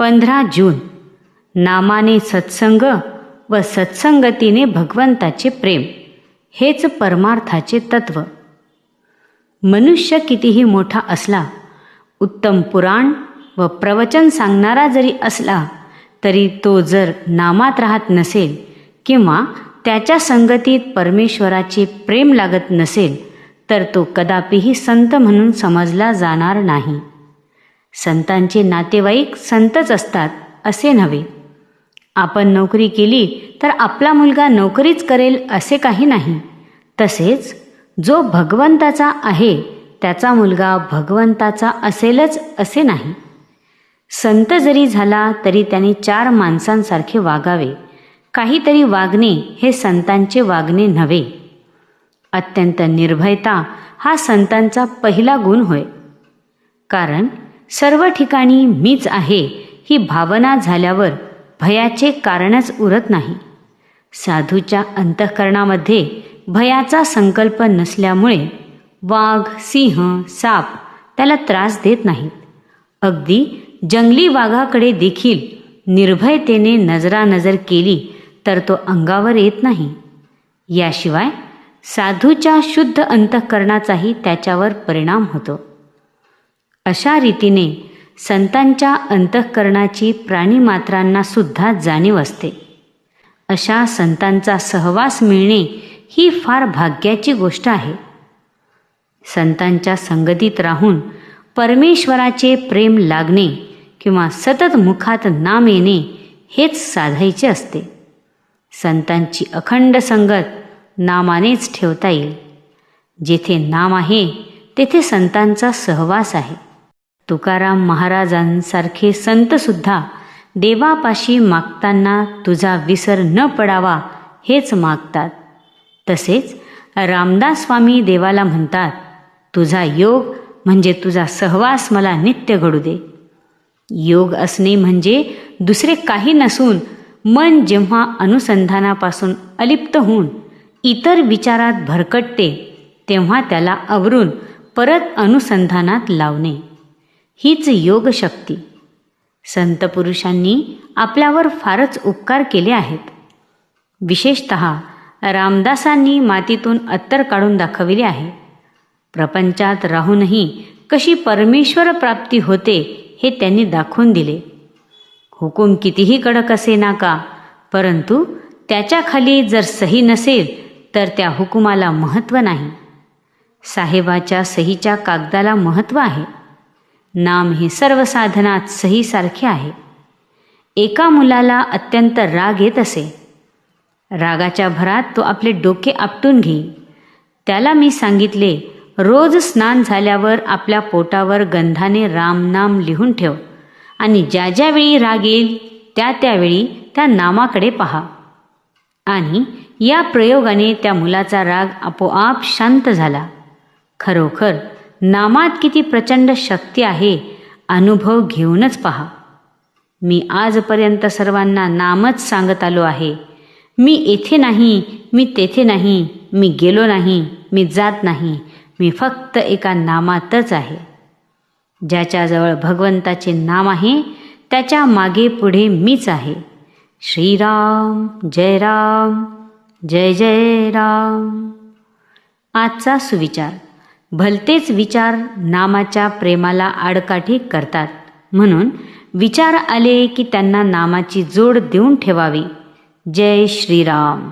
पंधरा जून. नामाने सत्संग व सत्संगतीने भगवंताचे प्रेम. हेच परमार्थाचे तत्व. मनुष्य कितीही मोठा असला उत्तम पुराण व प्रवचन सांगणारा जरी असला तरी तो जर नामात राहत नसेल किंवा त्याच्या संगतीत परमेश्वराचे प्रेम लागत नसेल तर तो कदापिही संत म्हणून समजला जाणार नाही. संतांचे नातेवाईक संतच असतात असे नव्हे. आपण नोकरी केली तर आपला मुलगा नोकरीच करेल असे काही नाही. तसेच जो भगवंताचा आहे त्याचा मुलगा भगवंताचा असेलच असे नाही. संत जरी झाला तरी त्याने चार माणसांसारखे वागावे. काहीतरी वागणे हे संतांचे वागणे नव्हे. अत्यंत निर्भयता हा संतांचा पहिला गुण होय. कारण सर्व ठिकाणी मीच आहे ही भावना झाल्यावर भयाचे कारणच उरत नाही. साधूच्या अंतःकरणामध्ये भयाचा संकल्प नसल्यामुळे वाघ सिंह साप त्याला त्रास देत नाहीत. अगदी जंगली वाघाकडे देखील निर्भयतेने नजरानजर केली तर तो अंगावर येत नाही. याशिवाय साधूच्या शुद्ध अंतःकरणाचाही त्याच्यावर परिणाम होतो. अशा रीतीने संतांच्या अंतःकरणाची प्राणीमात्रांना सुद्धा जाणीव असते. अशा संतांचा सहवास मिळणे ही फार भाग्याची गोष्ट आहे. संतांच्या संगतीत राहून परमेश्वराचे प्रेम लागणे किंवा सतत मुखात नाम येणे हेच साधायचे असते. संतांची अखंड संगत नामानेच ठेवता येईल. जेथे नाम आहे तेथे संतांचा सहवास आहे. तुकाराम महाराजांसारखे संतसुद्धा देवापाशी मागताना तुझा विसर न पडावा हेच मागतात. तसेच रामदास स्वामी देवाला म्हणतात तुझा योग म्हणजे तुझा सहवास मला नित्य घडू दे. योग असणे म्हणजे दुसरे काही नसून मन जेव्हा अनुसंधानापासून अलिप्त होऊन इतर विचारात भरकटते तेव्हा त्याला आवरून परत अनुसंधानात लावणे. हीच योगशक्ती. संत पुरुषांनी आपल्यावर फारच उपकार केले आहेत. विशेषत रामदासांनी मातीतून अत्तर काढून दाखविले आहे. प्रपंचात राहूनही कशी परमेश्वर प्राप्ती होते हे त्यांनी दाखवून दिले. हुकूम कितीही कडक असे ना का परंतु त्याच्याखाली जर सही नसेल तर त्या हुकुमाला महत्त्व नाही. साहेबाच्या सहीच्या कागदाला महत्त्व आहे. नाम हे सर्व साधनात सहीसारखे आहे. एका मुलाला अत्यंत राग येत असे. रागाच्या भरात तो आपले डोके आपटून घेई. त्याला मी सांगितले रोज स्नान झाल्यावर आपल्या पोटावर गंधाने रामनाम लिहून ठेव आणि ज्या ज्यावेळी राग येईल त्या त्यावेळी त्या नामाकडे पहा. आणि या प्रयोगाने त्या मुलाचा राग आपोआप शांत झाला. खरोखर नामात किती प्रचंड शक्ती आहे अनुभव घेऊनच पहा. मी आजपर्यंत सर्वांना नामच सांगत आलो आहे. मी येथे नाही मी तेथे नाही मी गेलो नाही मी जात नाही मी फक्त एका नामातच आहे. ज्याच्याजवळ भगवंताचे नाम आहे त्याच्यामागे पुढे मीच आहे. श्रीराम जय राम जय जय राम. आजचा सुविचार. भलतेच विचार नामाच्या प्रेमाला आडकाठी करतात. म्हणून विचार आले की त्यांना नामाची जोड देऊन ठेवावी. जय श्रीराम.